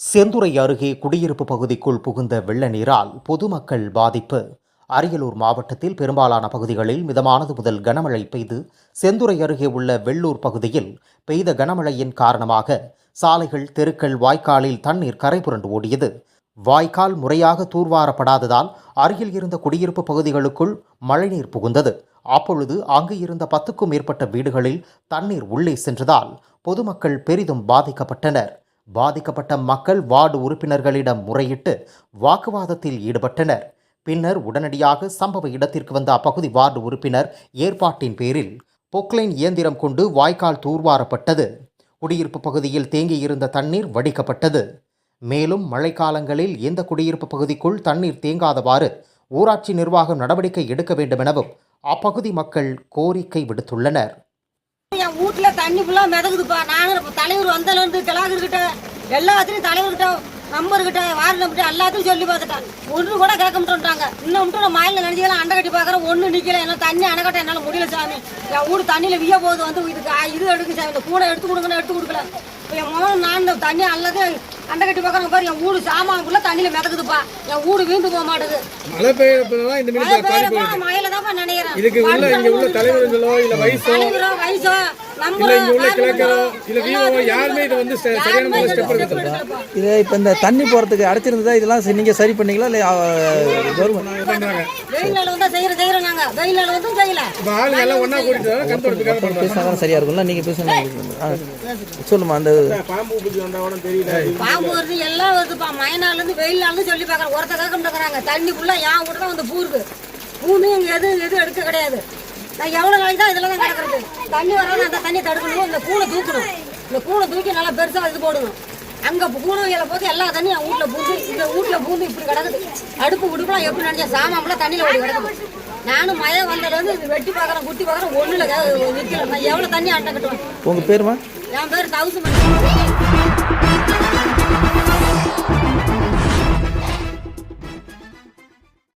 செந்துறை அருகே குடியிருப்பு பகுதிக்குள் புகுந்த வெள்ள நீரால் பொதுமக்கள் பாதிப்பு. அரியலூர் மாவட்டத்தில் பெரும்பாலான பகுதிகளில் மிதமானது முதல் கனமழை பெய்து செந்துறை அருகே உள்ள வெள்ளூர் பகுதியில் பெய்த கனமழையின் காரணமாக சாலைகள் தெருக்கள் வாய்க்காலில் தண்ணீர் கரை புரண்டு ஓடியது. வாய்க்கால் முறையாக தூர்வாரப்படாததால் அருகில் இருந்த குடியிருப்பு பகுதிகளுக்குள் மழைநீர் புகுந்தது. அப்பொழுது அங்கு இருந்த பத்துக்கும் மேற்பட்ட வீடுகளில் தண்ணீர் உள்ளே சென்றதால் பொதுமக்கள் பெரிதும் பாதிக்கப்பட்டனர். பாதிக்கப்பட்ட மக்கள் வார்டு உறுப்பினர்களிடம் முறையிட்டு வாக்குவாதத்தில் ஈடுபட்டனர். பின்னர் உடனடியாக சம்பவ இடத்திற்கு வந்த அப்பகுதி வார்டு உறுப்பினர் ஏற்பாட்டின் பேரில் பொக்லைன் இயந்திரம் கொண்டு வாய்க்கால் தூர்வாரப்பட்டது. குடியிருப்பு பகுதியில் தேங்கியிருந்த தண்ணீர் வடிக்கப்பட்டது. மேலும் மழைக்காலங்களில் எந்த குடியிருப்பு பகுதிக்குள் தண்ணீர் தேங்காதவாறு ஊராட்சி நிர்வாகம் நடவடிக்கை எடுக்க வேண்டுமெனவும் அப்பகுதி மக்கள் கோரிக்கை விடுத்துள்ளனர். என் தண்ணி ஃபுல்லா மிதக்குதுப்பா. நானும் தலைவர் வந்ததுல இருந்து கிட்ட எல்லாத்துலயும் தலைவர்கிட்ட நம்பர்கிட்ட வார்டு நம்பர்கிட்ட எல்லாத்தையும் சொல்லி பார்த்துட்டேன் ஒன்று கூட கேட்க மாட்டேன்ட்டாங்க இன்னும் மட்டும் நான் மயில நினைச்சலாம் அண்டை கட்டி பார்க்குறேன். ஒன்றும் நிக்கல. என்ன தண்ணி அணைக்கட்ட என்னால முடியல சாமி. என் வீடு தண்ணியில விய போகுது வந்து இதுக்கு இது எடுக்கு சாமி. இந்த கூட எடுத்து கொடுங்கன்னு எடுத்து கொடுக்கல. என் மகன் நான் இந்த தண்ணி எல்லாத்தையும் அண்டை கட்டி பார்க்குறேன் பாரு. என் வீடு சாமான் ஃபுல்லா தண்ணியில மிதக்குதுப்பா. என் வீடு வீந்து போக மாட்டேது. மழை பெய்யறப்பதான் இந்த மழை மாதிரி பெய்யறப்ப மழையில தான் நினைக்கிறேன். இதுக்கு உள்ள இங்க உள்ள தலைவர்களோ இல்ல வயசோ? தலைவரோ வயசோ? இல்ல இங்க உள்ள கிழக்கரோ இல்ல வீவோ யாருமே இதை வந்து ச- சரியான முறையில் ஸ்டெப் எடுக்கல இது இப்போ இந்த தண்ணி போகிறதுக்கு அடைச்சிருந்ததா இதெல்லாம் நீங்க சரி பண்ணீங்களா? இல்லை கவர்மெண்ட் பண்றாங்க. வெயில் நாள் வந்தா செய்யற செய்யறோம் நாங்க. வந்து செய்யல. இப்ப ஆளுங்க எல்லாம் ஒண்ணா கூட்டிட்டு வர கண் தொடர்புக்காக பண்றாங்க. பேசினா தான் சரியா இருக்கும்ல? நீங்க பேசுங்க சொல்லுமா அந்த பாம்பு பூச்சி வந்தா கூட தெரியல. பாம்பு வருது எல்லாம் இருந்து இருந்து சொல்லி பாக்குறேன் ஒருத்த கேட்க மாட்டேங்கிறாங்க. தண்ணி ஃபுல்லா என் வீடு தான் வந்து பூருக்கு பூமி இங்க எது எதுவும் எடுக்க கிடையாது. நான் எவ்வளவு நாளைக்கு தான் இதுல தான் கிடக்குறது தண்ணி வராது அந்த தண்ணி தடுக்கணும்? இந்த கூடை தூக்கணும். இந்த கூடை தூக்கி நல்லா பெருசா இது போடணும். அங்க இல போது எல்லா தண்ணியும் என் வீட்டுல பூந்து இந்த வீட்டுல பூந்து இப்படி கிடக்குது. அடுப்பு உடுப்பெல்லாம் எப்படி நினைச்சா சாமான்லாம் தண்ணியில ஓடி கிடக்குது. நானும் மழை வந்ததுல இருந்து இது வெட்டி பாக்குறேன் குட்டி பாக்குறேன் ஒண்ணுல நிக்கல. நான் எவ்வளவு தண்ணி அண்டை கட்டுவேன்? உங்க பேருமா? என் பேர் தவுசு மணி.